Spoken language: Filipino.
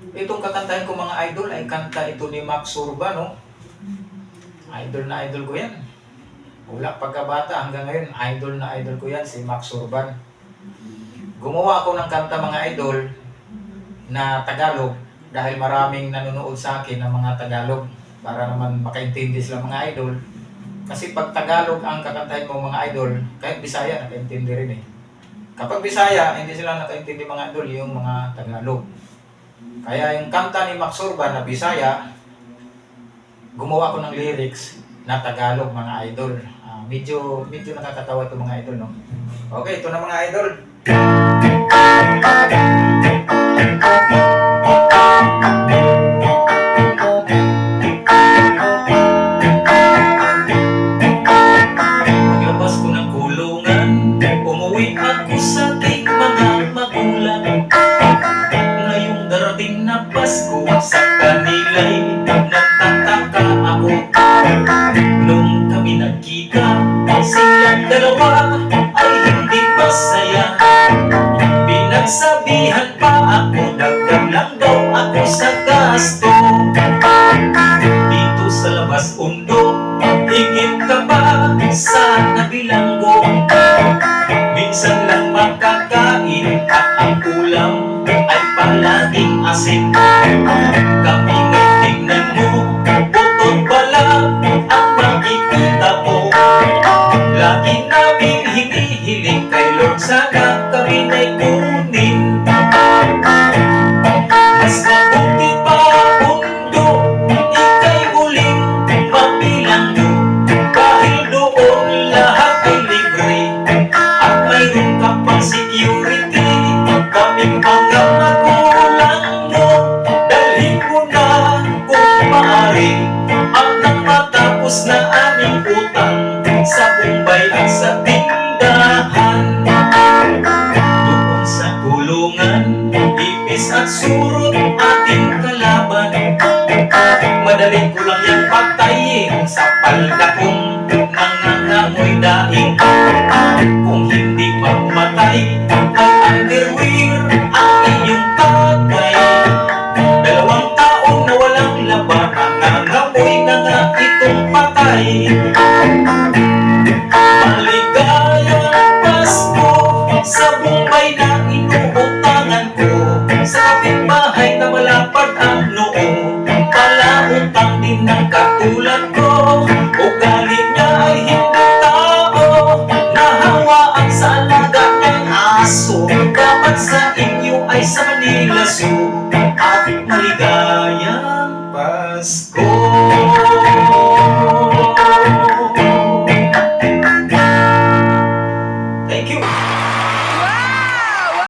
Itong kakantahin ko mga idol ay kanta ito ni Max Urban, no? Idol na idol ko yan. Mula pagkabata hanggang ngayon, idol na idol ko yan, si Max Urban. Gumawa ako ng kanta mga idol na Tagalog dahil maraming nanonood sa akin ng mga Tagalog para naman makaintindi sila mga idol. Kasi pag Tagalog ang kakantahin mo mga idol, kahit Bisaya nakaintindi rin eh. Kapag Bisaya, hindi sila nakaintindi mga idol yung mga Tagalog. Kaya yung kanta ni Max Urban na Bisaya, gumawa ko ng lyrics na Tagalog mga idol. Ah, medyo medyo nakakatawa ito mga idol, no? Okay, ito na mga idol. Na Pasko, sa kanila'y nagtataka ako. Nung kami nagkita, silang dalawa ay hindi masaya. Pinagsabihan pa ako, dagdag lang daw ako sa gasto. Dito sa labas undo, higit ka pa sa nabilanggo. Minsan lang makakain así. At surot ating kalaban. Madali ko lang yan patayin sa palakong nangangamoy ng katulad ko Ugali niya ay hindi tao Nahawaan sa alaga niyang aso. Dapat sa inyo ay sa Manila Zoo At maligayang Pasko